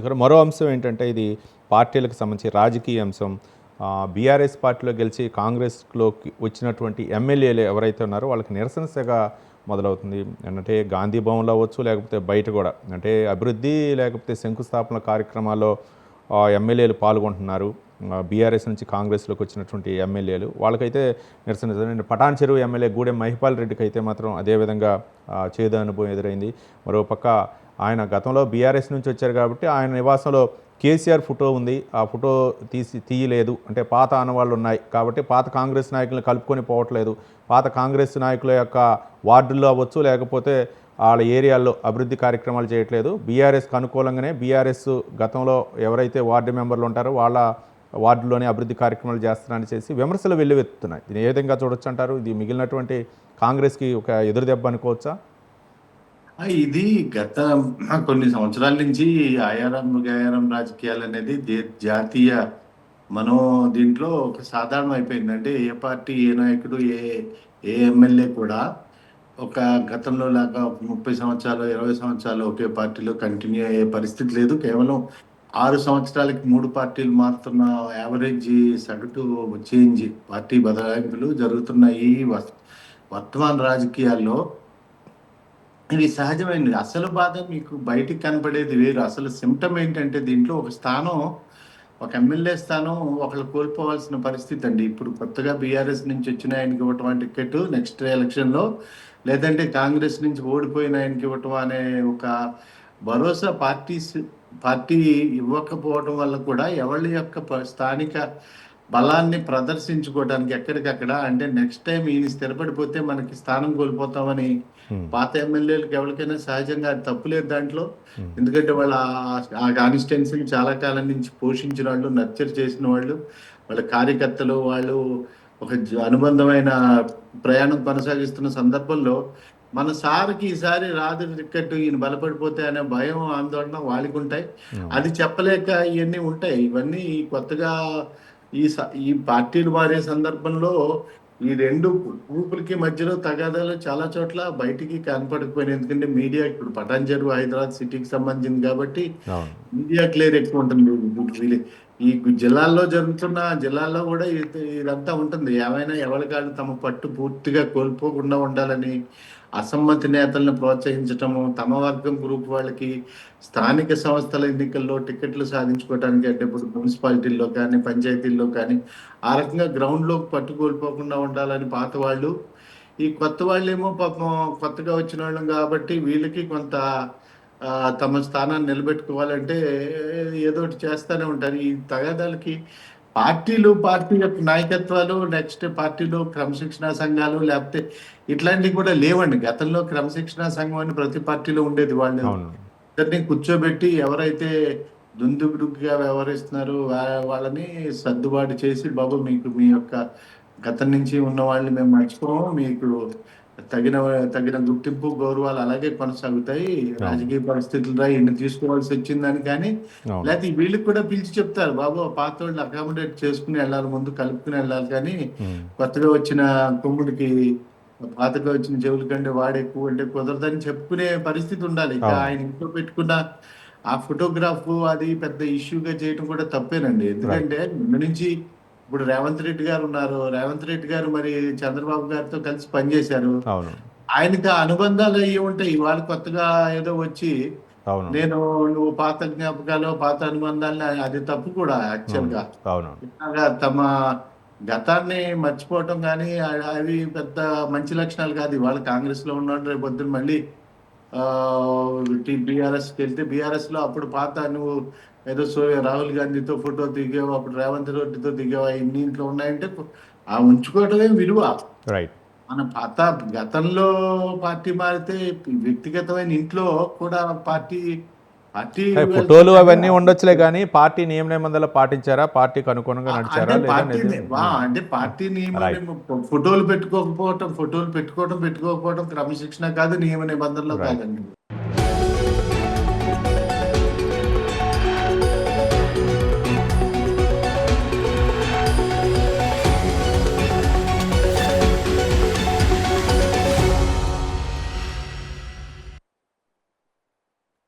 ఇక్కడ మరో అంశం ఏంటంటే ఇది పార్టీలకు సంబంధించి రాజకీయ అంశం. బీఆర్ఎస్ పార్టీలో గెలిచి కాంగ్రెస్లోకి వచ్చినటువంటి ఎమ్మెల్యేలు ఎవరైతే ఉన్నారో వాళ్ళకి నిరసనసగా మొదలవుతుంది. అంటే గాంధీ భవన్లో అవ్వచ్చు లేకపోతే బయట కూడా. అంటే అభివృద్ధి లేకపోతే శంకుస్థాపన కార్యక్రమాల్లో ఎమ్మెల్యేలు పాల్గొంటున్నారు. బీఆర్ఎస్ నుంచి కాంగ్రెస్లోకి వచ్చినటువంటి ఎమ్మెల్యేలు. వాళ్ళకైతే నిరసన పటాన్ చెరువు ఎమ్మెల్యే గూడెం మహిపాల్ రెడ్డికి అయితే మాత్రం అదేవిధంగా చేదు అనుభవం ఎదురైంది. మరోపక్క ఆయన గతంలో బీఆర్ఎస్ నుంచి వచ్చారు కాబట్టి ఆయన నివాసంలో కేసీఆర్ ఫోటో ఉంది. ఆ ఫోటో తీసి తీయలేదు. అంటే పాత ఆనవాళ్ళు ఉన్నాయి కాబట్టి పాత కాంగ్రెస్ నాయకులను కలుపుకొని పోవట్లేదు. పాత కాంగ్రెస్ నాయకుల యొక్క వార్డుల్లో అవ్వచ్చు లేకపోతే వాళ్ళ ఏరియాల్లో అభివృద్ధి కార్యక్రమాలు చేయట్లేదు. బీఆర్ఎస్కి అనుకూలంగానే బీఆర్ఎస్ గతంలో ఎవరైతే వార్డు మెంబర్లు ఉంటారో వాళ్ళ వార్డులోనే అభివృద్ధి కార్యక్రమాలు చేస్తున్నారని చేసి విమర్శలు వెల్లువెత్తుతున్నాయి. దీన్ని ఏ విధంగా చూడొచ్చు అంటారు? ఇది మిగిలినటువంటి కాంగ్రెస్కి ఒక ఎదురుదెబ్బ అనుకోవచ్చా? ఆ, ఇది గత కొన్ని సంవత్సరాల నుంచి ఆయారం గయారం రాజకీయాలు అనేది దే- జాతీయ మనో దీంట్లో ఒక సాధారణం అయిపోయింది అంటే ఏ పార్టీ ఏ నాయకుడు ఏ ఏ ఎమ్మెల్యే కూడా ఒక గతంలో లాగా ఒక ముప్పై సంవత్సరాలు ఇరవై సంవత్సరాలు ఒకే పార్టీలో కంటిన్యూ అయ్యే పరిస్థితి లేదు. కేవలం ఆరు సంవత్సరాలకి మూడు పార్టీలు మారుతున్న యావరేజ్ సగటు చేంజ్ పార్టీ బదలాయింపులు జరుగుతున్న ఈ వర్తమాన రాజకీయాల్లో ఇది సహజమైనది. అసలు బాధ మీకు బయటికి కనపడేది వేరు. అసలు సిమ్టమ్ ఏంటంటే దీంట్లో ఒక స్థానం ఒక ఎమ్మెల్యే స్థానం ఒకళ్ళు కోల్పోవాల్సిన పరిస్థితి అండి. ఇప్పుడు కొత్తగా బీఆర్ఎస్ నుంచి వచ్చిన ఆయనకి ఇవ్వటం టికెట్ నెక్స్ట్ ఎలక్షన్లో లేదంటే కాంగ్రెస్ నుంచి ఓడిపోయిన ఆయనకి ఇవ్వటం అనే ఒక భరోసా పార్టీ పార్టీ ఇవ్వకపోవడం వల్ల కూడా ఎవరి యొక్క ప- స్థానిక బలాన్ని ప్రదర్శించుకోవడానికి ఎక్కడికక్కడ అంటే నెక్స్ట్ టైం ఈయన స్థిరపడిపోతే మనకి స్థానం కోల్పోతామని Hmm. పాత ఎమ్మెల్యేలకు ఎవరికైనా సహజంగా అది తప్పులేదు దాంట్లో Hmm. ఎందుకంటే వాళ్ళ ఆ- కాన్స్టిట్యున్సీని చాలా కాలం నుంచి పోషించిన వాళ్ళు నర్చర్ చేసిన వాళ్ళు వాళ్ళ కార్యకర్తలు వాళ్ళు ఒక అనుబంధమైన ప్రయాణం కొనసాగిస్తున్న సందర్భంలో మన సార్కి ఈసారి రాదు టికెట్ ఈయన బలపడిపోతే అనే భయం ఆందోళన వాళ్ళకి ఉంటాయి అది చెప్పలేక ఇవన్నీ ఉంటాయి ఇవన్నీ కొత్తగా ఈ ఈ పార్టీలు మారే సందర్భంలో ఈ రెండు గ్రూపులకి మధ్యలో తగాదాలు చాలా చోట్ల బయటికి కనపడకపోయినాయి ఎందుకంటే మీడియా ఇప్పుడు పటాన్చెరు హైదరాబాద్ సిటీకి సంబంధించింది కాబట్టి మీడియా క్లియర్ ఎక్కువ ఉంటుంది. ఈ జిల్లాల్లో జరుగుతున్న జిల్లాల్లో కూడా ఇది- ఇదంతా ఉంటుంది. ఏమైనా ఎవరి కాళ్ళు తమ పట్టు పూర్తిగా కోల్పోకుండా ఉండాలని అసమ్మతి నేతలను ప్రోత్సహించటము తమ వర్గం గ్రూప్ వాళ్ళకి స్థానిక సంస్థల ఎన్నికల్లో టికెట్లు సాధించుకోవడానికి అంటే ఇప్పుడు మున్సిపాలిటీల్లో కానీ పంచాయతీల్లో కానీ ఆ రకంగా గ్రౌండ్లోకి పట్టుకోల్పోకుండా ఉండాలని పాత వాళ్ళు. ఈ కొత్త వాళ్ళేమో పాపం కొత్తగా వచ్చిన వాళ్ళం కాబట్టి వీళ్ళకి కొంత తమ స్థానాన్ని నిలబెట్టుకోవాలంటే ఏదో ఒకటి చేస్తూనే ఉంటారు. ఈ తగాదాలకి పార్టీలు పార్టీ యొక్క నాయకత్వాలు నెక్స్ట్ పార్టీలో క్రమశిక్షణ సంఘాలు లేకపోతే ఇట్లాంటివి కూడా లేవండి. గతంలో క్రమశిక్షణ సంఘం అని ప్రతి పార్టీలో ఉండేది వాళ్ళు ఇద్దరిని కూర్చోబెట్టి ఎవరైతే దుందుడుగ్గా వ్యవహరిస్తున్నారో వాళ్ళని సర్దుబాటు చేసి బాబు మీకు మీ యొక్క గతం నుంచి ఉన్న వాళ్ళని మేము మర్చిపోము. మీకు తగిన తగిన గుర్తింపు గౌరవాలు అలాగే కొనసాగుతాయి. రాజకీయ పరిస్థితులు ఇన్ని తీసుకోవాల్సి వచ్చిందని కానీ లేకపోతే వీళ్ళకి కూడా పిలిచి చెప్తారు. బాబు పాత వాళ్ళు అకామిడేట్ చేసుకుని వెళ్ళాలి ముందు కలుపుకుని వెళ్ళాలి కానీ. కొత్తగా వచ్చిన కొమ్ముడికి పాతగా వచ్చిన చెవుల కంటే వాడు ఎక్కువ అంటే కుదరదని చెప్పుకునే పరిస్థితి ఉండాలి. ఇక. ఆయన ఇంట్లో పెట్టుకున్న ఆ ఫోటోగ్రాఫ్ అది పెద్ద ఇష్యూగా చేయడం కూడా తప్పేనండి. ఎందుకంటే ముందు నుంచి ఇప్పుడు రేవంత్ రెడ్డి గారు ఉన్నారు. రేవంత్ రెడ్డి గారు మరి చంద్రబాబు గారితో కలిసి పనిచేశారు. ఆయనకి అనుబంధాలు అయ్యి ఉంటాయి. ఇవాళ కొత్తగా ఏదో వచ్చి నేను నువ్వు పాత జ్ఞాపకాలు పాత అనుబంధాలు అది తప్పు కూడా యాక్చువల్గా. ఇలాగా తమ గతాన్ని మర్చిపోవటం కానీ అవి పెద్ద మంచి లక్షణాలు కాదు. ఇవాళ కాంగ్రెస్లో ఉన్నాడు. రేపు పొద్దున్న మళ్ళీ బీఆర్ఎస్ వెళ్తే బీఆర్ఎస్లో అప్పుడు పాత నువ్వు ఏదో సో రాహుల్ గాంధీతో ఫోటో దిగావు అప్పుడు రేవంత్ రెడ్డితో దిగావు ఇన్ని ఇంట్లో ఉన్నాయంటే ఆ ఉంచుకోవటమే విలువ. రైట్ మన పాత గతంలో పార్టీ మారితే వ్యక్తిగతమైన ఇంట్లో కూడా పార్టీ పార్టీ ఫోటోలు అవన్నీ ఉండొచ్చులే కానీ పార్టీ నియమ నిబంధనలు పాటించారా? పార్టీకి అనుగుణంగా నడిచారా అంటే పార్టీ పార్టీ నియమ ఫోటోలు పెట్టుకోకపోవటం ఫోటోలు పెట్టుకోవడం పెట్టుకోకపోవడం క్రమశిక్షణ కాదు నియమ నిబంధనలు. కాదండి.